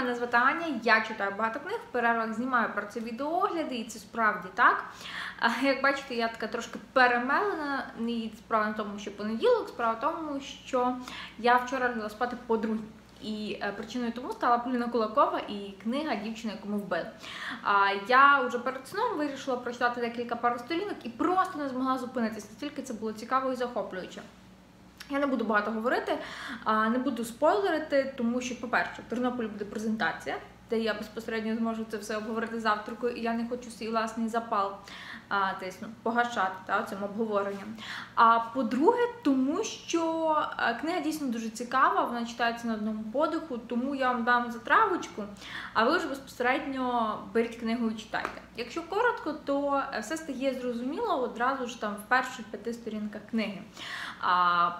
мене звати Аня, я читаю багато книг, в перервах знімаю про це відеоогляди, і це справді так. Як бачите, я така трошки перемелена. І справа не тому, що понеділок, справа в тому, що я вчора лягла спати по другій. І е, причиною тому стала Поліна Кулакова і книга Дівчина, яку ми вбили. Я вже перед сном вирішила прочитати декілька пару сторінок і просто не змогла зупинитися. Настільки це було цікаво і захоплююче. Я не буду багато говорити, не буду спойлерити, тому що, по-перше, в Тернополі буде презентація, де я безпосередньо зможу це все обговорити завтракою, і я не хочу свій власний запал а, тисну, погашати та, цим обговоренням. А по-друге, тому що книга дійсно дуже цікава, вона читається на одному подиху, тому я вам дам затравочку, а ви вже безпосередньо беріть книгу і читайте. Якщо коротко, то все стає зрозуміло одразу ж там в перших п'яти сторінках книги. А,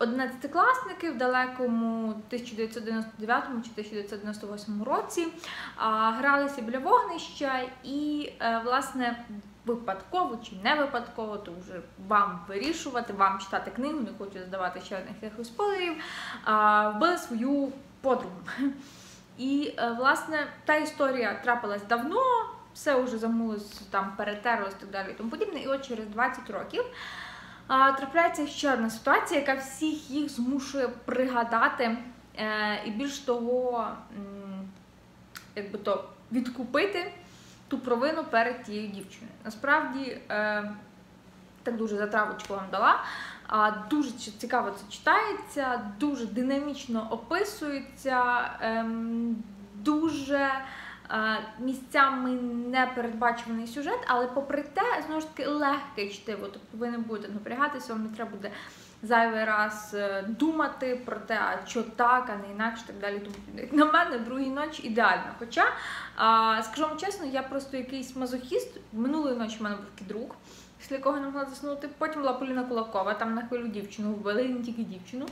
Одинадцятикласники в далекому 1999 чи 1998 році гралися біля вогнища і, е, власне, випадково чи не випадково, то вже вам вирішувати, вам читати книгу, не хочу здавати ще одних якихось спойлерів, вбили свою подругу. І, е, власне, та історія трапилась давно, все вже замулось, там перетерлось і так далі і тому подібне. І от через 20 років. Трапляється ще одна ситуація, яка всіх їх змушує пригадати е, і більш того, якби то відкупити ту провину перед тією дівчиною. Насправді, е, так дуже затравочку вам дала. Дуже цікаво це читається, дуже динамічно описується, ем, дуже місцями непередбачуваний сюжет, але попри те, знову ж таки, легке чтиво. Тобто ви не будете напрягатися, вам не треба буде зайвий раз е, думати про те, що так, а не інакше, так далі. Тому як на мене другій ночі ідеально. Хоча, скажу вам чесно, я просто якийсь мазохіст. Минулої ночі в мене був друг. Після якого не могла заснути. Потім була Поліна Кулакова, там на хвилю дівчину вбили, не тільки дівчину.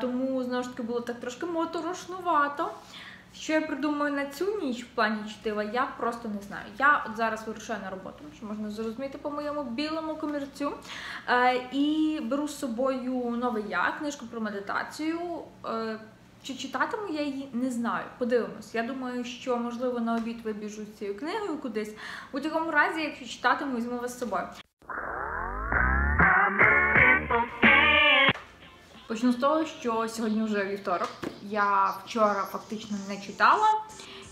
Тому знову ж таки було так трошки моторошнувато. Що я придумаю на цю ніч в плані чтива, я просто не знаю. Я от зараз вирушаю на роботу, що можна зрозуміти по моєму білому комірцю. Е, і беру з собою новий я, книжку про медитацію. Е, чи читатиму я її, не знаю. Подивимось. Я думаю, що можливо на обід вибіжу з цією книгою кудись. У будь-якому разі, якщо читатиму, візьму вас з собою. Почну з того, що сьогодні вже вівторок. Я вчора фактично не читала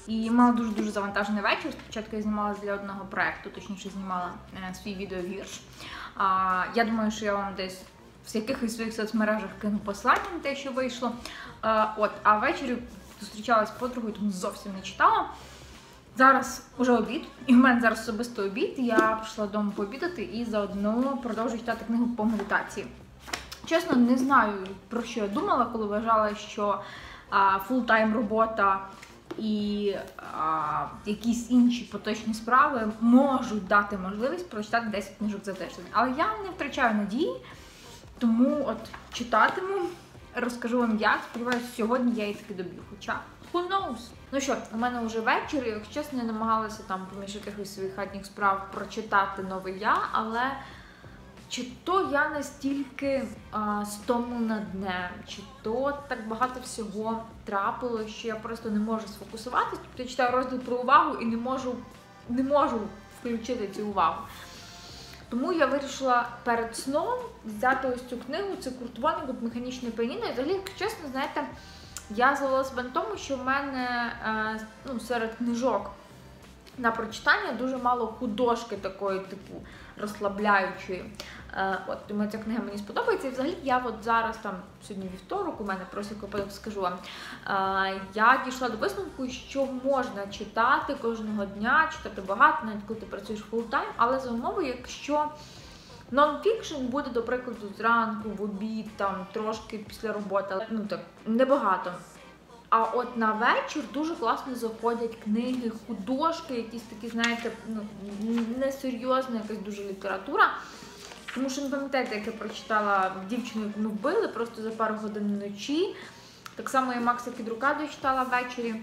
і мала дуже дуже завантажений вечір. Спочатку я знімала для одного проекту, точніше знімала е, свій відеовірш. А, я думаю, що я вам десь в якихось своїх соцмережах кину послання на те, що вийшло. Е, от, а ввечері зустрічалась з подругою, тому зовсім не читала. Зараз уже обід, і в мене зараз особисто обід. Я прийшла додому пообідати і заодно продовжую читати книгу по медитації. Чесно, не знаю про що я думала, коли вважала, що фултайм робота і а, якісь інші поточні справи можуть дати можливість прочитати 10 книжок за тиждень. Але я не втрачаю надії, тому от читатиму, розкажу вам як. Сподіваюся, сьогодні я її таки доб'ю. Хоча who knows? Ну що, у мене вже вечір, і, якщо чесно, я намагалася там поміж якихось своїх хатніх справ прочитати новий я, але. Чи то я настільки а, стомлена днем, чи то так багато всього трапило, що я просто не можу сфокусуватися. Тобто я читаю розділ про увагу і не можу, не можу включити цю увагу. Тому я вирішила перед сном взяти ось цю книгу. Це Курт Воннегут «Механічне піаніно». І взагалі, якщо чесно, знаєте, я зловила себе на тому, що в мене е, ну, серед книжок на прочитання дуже мало художки такої, типу, розслабляючої. Е, от, тому ця книга мені сподобається. І взагалі я от зараз там сьогодні вівторок, у мене просто випадок скажу вам. Е, я дійшла до висновку, що можна читати кожного дня, читати багато, навіть коли ти працюєш фултайм, але за умови, якщо нон-фікшн буде, до прикладу, зранку, в обід, там трошки після роботи, але ну так небагато. А от на вечір дуже класно заходять книги, художки, якісь такі, знаєте, ну несерйозна якась дуже література. Тому що не пам'ятаєте, як я прочитала дівчину, яку ми вбили просто за пару годин вночі. Так само я Макса Кідрука дочитала ввечері.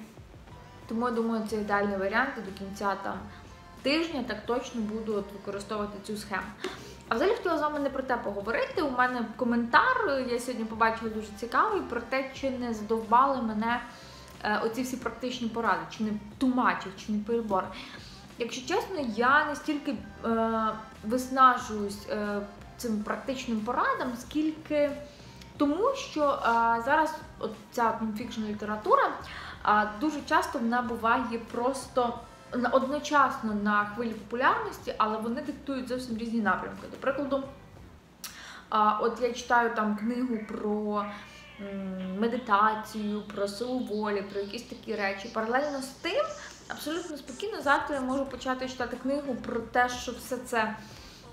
Тому я думаю, це ідеальний варіант і до кінця там тижня так точно буду от використовувати цю схему. А взагалі хотіла з вами не про те поговорити. У мене коментар, я сьогодні побачила дуже цікавий про те, чи не задовбали мене е, оці всі практичні поради, чи не тумачив, чи не перебор. Якщо чесно, я не стільки е, виснажуюсь е, цим практичним порадам, скільки тому, що е, зараз от ця нонфікшн література е, дуже часто вона буває просто одночасно на хвилі популярності, але вони диктують зовсім різні напрямки. До прикладу, от я читаю там книгу про медитацію, про силу волі, про якісь такі речі. Паралельно з тим, абсолютно спокійно, завтра я можу почати читати книгу про те, що все це.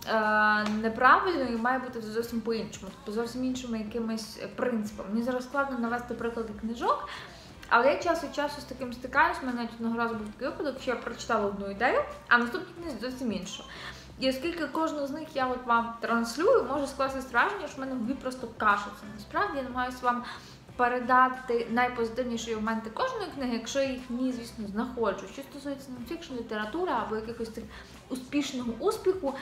е, Неправильно і має бути зовсім по-іншому, тобто зовсім іншими якимись принципами. Мені зараз складно навести приклади книжок, але я час від часу з таким стикаюсь. У мене навіть одного разу був такий випадок, що я прочитала одну ідею, а наступній книзі зовсім іншу. І оскільки кожну з них я от вам транслюю, може скластися враження, що в мене в просто каша. Насправді я намагаюся вам передати найпозитивніші моменти кожної книги, якщо я їх в ній, звісно, знаходжу. Що стосується нонфікшн літератури або якихось тих успішного успіху,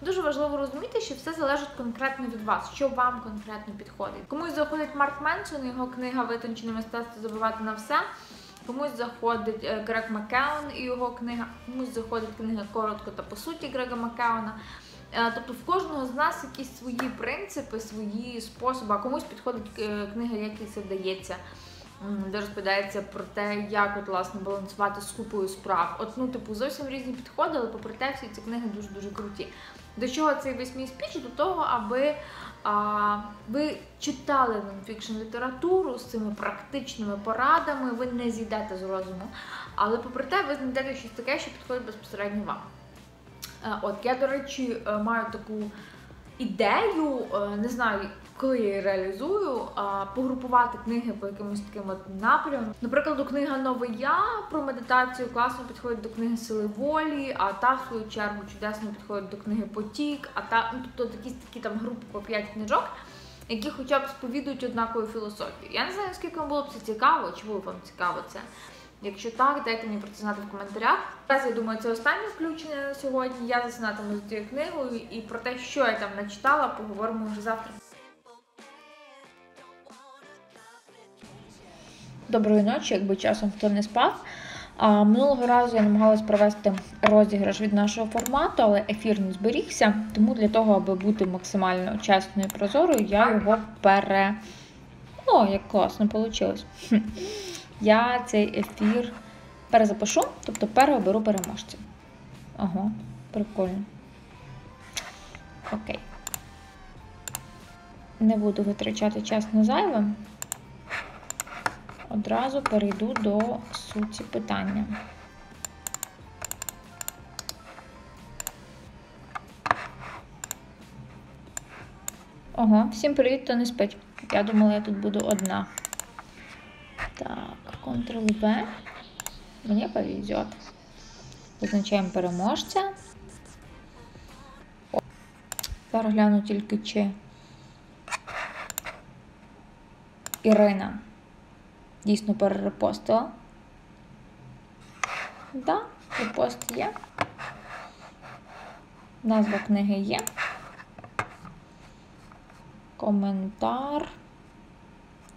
дуже важливо розуміти, що все залежить конкретно від вас, що вам конкретно підходить. Комусь заходить Марк Менсон, його книга Витончене мистецтво забивати на все. Комусь заходить е, Грег Маккеон і його книга, комусь заходить книга коротко та по суті Грега Маккеона. Е, Тобто в кожного з нас якісь свої принципи, свої способи, а комусь підходить е, книга, як їй це вдається, м, де розповідається про те, як от, власне балансувати з купою справ. От, ну, типу, зовсім різні підходи, але попри те, всі ці книги дуже-дуже круті. До чого цей весь мій спіч? До того, аби а, ви читали нонфікшн літературу з цими практичними порадами, ви не зійдете з розуму, але попри те, ви знайдете щось таке, що підходить безпосередньо вам. Е, От я, до речі, е, маю таку ідею, е, не знаю, коли я її реалізую, погрупувати книги по якимось таким от напрямам. Наприклад, книга Новий Я про медитацію класно підходить до книги Сили волі, а та в свою чергу чудесно підходить до книги Потік, а та ну, тобто якісь такі там групи по 5 книжок. Які хоча б сповідують однакову філософію. Я не знаю, наскільки вам було б це цікаво, чи було б вам цікаво це. Якщо так, дайте мені про це знати в коментарях. Зараз я думаю, це останнє включення на сьогодні. Я засинатиму з цією книгою і про те, що я там начитала, поговоримо вже завтра. Доброї ночі, якби часом хто не спав. А, минулого разу я намагалась провести розіграш від нашого формату, але ефір не зберігся. Тому для того, аби бути максимально чесною і прозорою, я його пере. О, як класно вийшло. Я цей ефір перезапишу, тобто переоберу переможця. Ага, прикольно. Окей. Не буду витрачати час на зайве. Одразу перейду до суті питання. Ого, всім привіт, хто не спить. Я думала, я тут буду одна. Так, Ctrl-V. Мені повезет. Визначаємо переможця. Зараз гляну тільки чи Ірина дійсно перерепостила. Да, репост є. Назва книги є. Коментар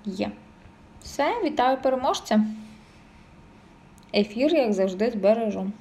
є. Все, вітаю переможця. Ефір, як завжди, збережу.